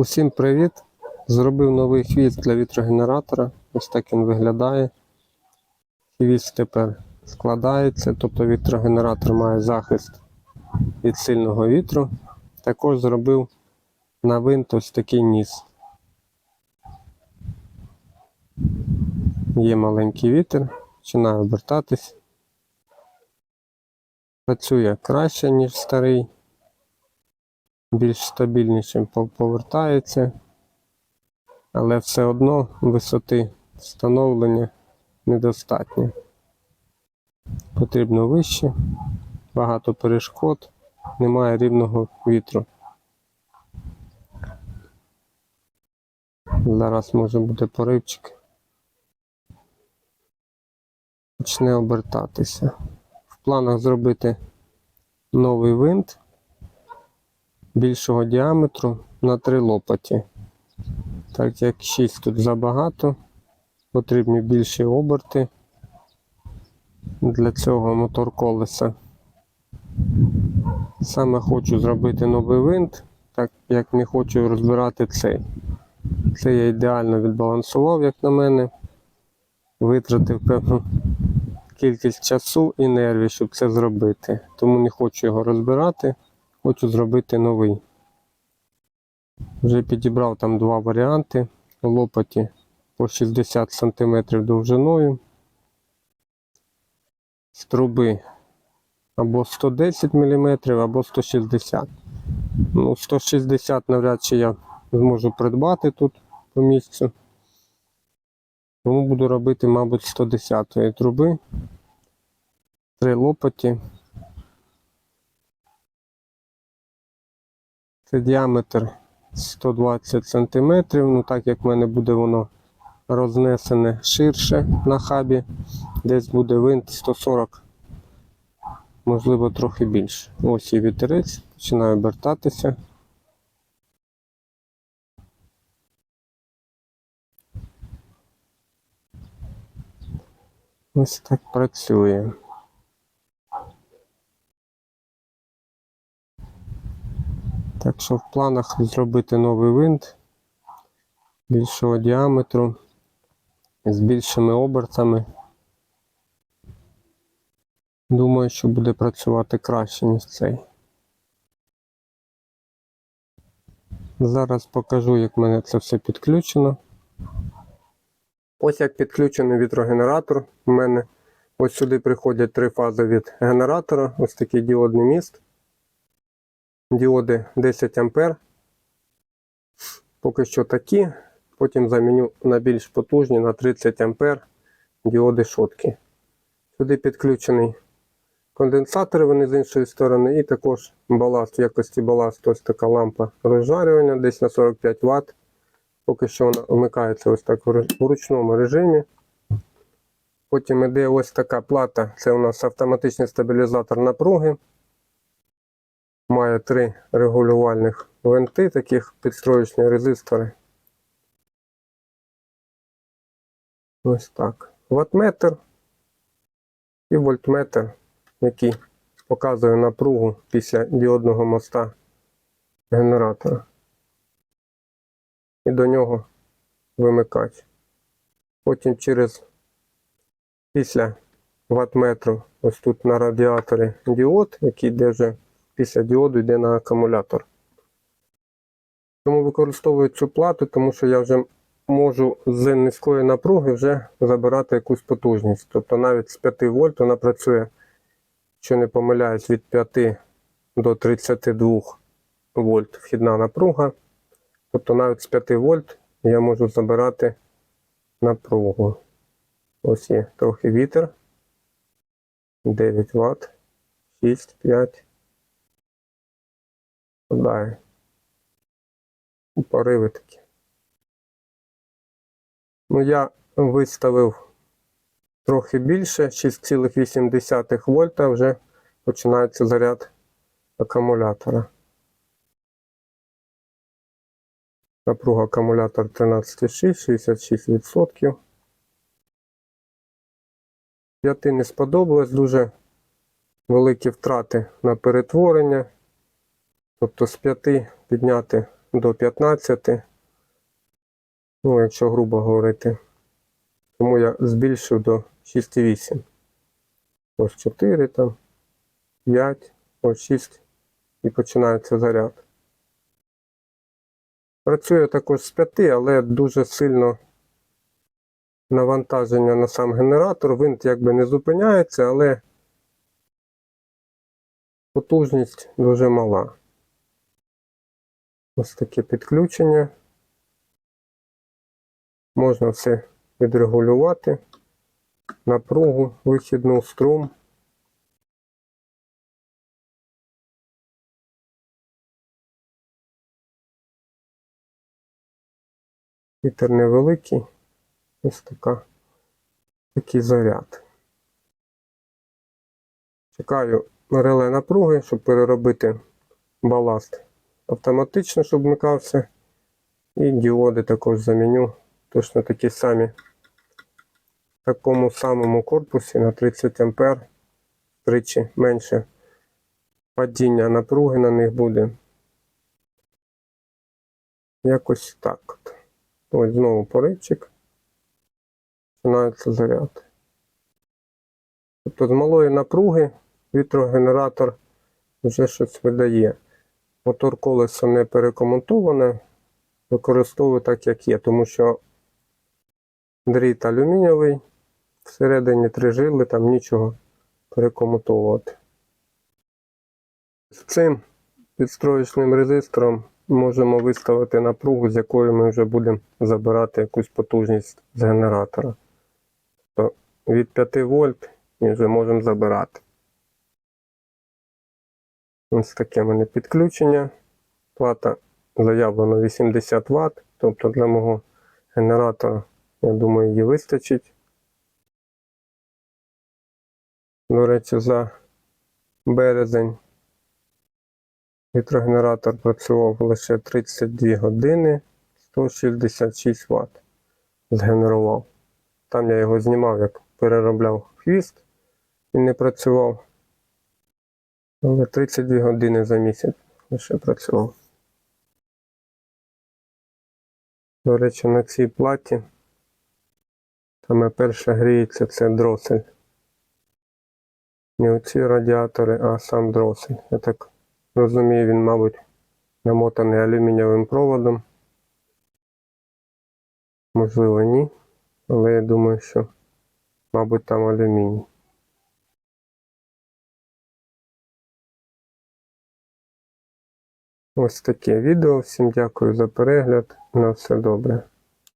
Усім привіт! Зробив новий хвіст для вітрогенератора. Ось так він виглядає. Хвіст тепер складається, тобто вітрогенератор має захист від сильного вітру. Також зробив на винт ось такий ніс. Є маленький вітер, починає обертатись. Працює краще, ніж старий більш стабільнішим повертається, але все одно висоти встановлення недостатньо. Потрібно вище, багато перешкод, немає рівного вітру. Зараз може бути поривчик. Почне обертатися. В планах зробити новий винт більшого діаметру на три лопаті. Так як 6 тут забагато, потрібні більші оберти. Для цього мотор колеса. Саме хочу зробити новий винт, так як не хочу розбирати цей. Це я ідеально відбалансував, як на мене. Витратив певну кількість часу і нервів, щоб це зробити. Тому не хочу його розбирати. Хочу зробити новий. Вже підібрав там два варіанти. Лопаті по 60 см довжиною. З труби або 110 мм, або 160 Ну, 160 навряд чи я зможу придбати тут по місцю. Тому буду робити, мабуть, 110 труби. Три лопаті. Це діаметр 120 см. Ну, так як в мене буде воно рознесене ширше на хабі, десь буде винт 140, можливо, трохи більше. Ось і вітерець, починає обертатися. Ось так працює. Так що в планах зробити новий винт більшого діаметру з більшими обертами. Думаю, що буде працювати краще, ніж цей. Зараз покажу, як в мене це все підключено. Ось як підключений вітрогенератор. У мене ось сюди приходять три фази від генератора. Ось такий діодний міст діоди 10 А. Поки що такі. Потім заміню на більш потужні на 30 А діоди шотки. Сюди підключений конденсатори, вони з іншої сторони, і також баласт в якості баласту ось така лампа розжарювання десь на 45 Вт. Поки що вона вмикається ось так в ручному режимі. Потім іде ось така плата, це у нас автоматичний стабілізатор напруги має три регулювальних винти, таких підстроєчні резистори. Ось так. Ваттметр і вольтметр, який показує напругу після діодного моста генератора. І до нього вимикач. Потім через після ваттметру ось тут на радіаторі діод, який йде вже після діоду йде на акумулятор. Тому використовую цю плату, тому що я вже можу з низької напруги вже забирати якусь потужність. Тобто навіть з 5 вольт вона працює, що не помиляюсь, від 5 до 32 вольт вхідна напруга. Тобто навіть з 5 вольт я можу забирати напругу. Ось є трохи вітер. 9 Вт, 6, 5. І пориви такі. Ну, я виставив трохи більше, 6,8 вольта вже починається заряд акумулятора. Напруга акумулятор 13,6, 66%. П'яти не сподобалось, дуже великі втрати на перетворення. Тобто з 5 підняти до 15. Ну, якщо грубо говорити. Тому я збільшив до 6,8. Ось 4 там, 5, ось 6 і починається заряд. Працює також з 5, але дуже сильно навантаження на сам генератор. Винт якби не зупиняється, але потужність дуже мала. Ось таке підключення. Можна все відрегулювати. Напругу, вихідну струм. Вітер невеликий. Ось така, такий заряд. Чекаю реле напруги, щоб переробити баласт автоматично, щоб вмикався. І діоди також заміню. Точно такі самі. В такому самому корпусі на 30 А тричі менше падіння напруги на них буде. Якось так. Ось знову поривчик. Починається заряд. Тобто з малої напруги вітрогенератор вже щось видає. Мотор колесо не перекоментоване, використовую так, як є, тому що дріт алюмінієвий, всередині три жили, там нічого перекомутовувати. З цим підстроєчним резистором можемо виставити напругу, з якої ми вже будемо забирати якусь потужність з генератора. То від 5 вольт і вже можемо забирати. Ось таке в мене підключення. Плата заявлено 80 Вт, тобто для мого генератора, я думаю, її вистачить. До речі, за березень вітрогенератор працював лише 32 години, 166 Вт згенерував. Там я його знімав, як переробляв хвіст і не працював. Але 32 години за місяць лише працював. До речі, на цій платі саме перше гріється це дросель. Не оці радіатори, а сам дросель. Я так розумію, він, мабуть, намотаний алюмінієвим проводом. Можливо, ні. Але я думаю, що, мабуть, там алюміній. Ось таке відео. Всім дякую за перегляд. На все добре.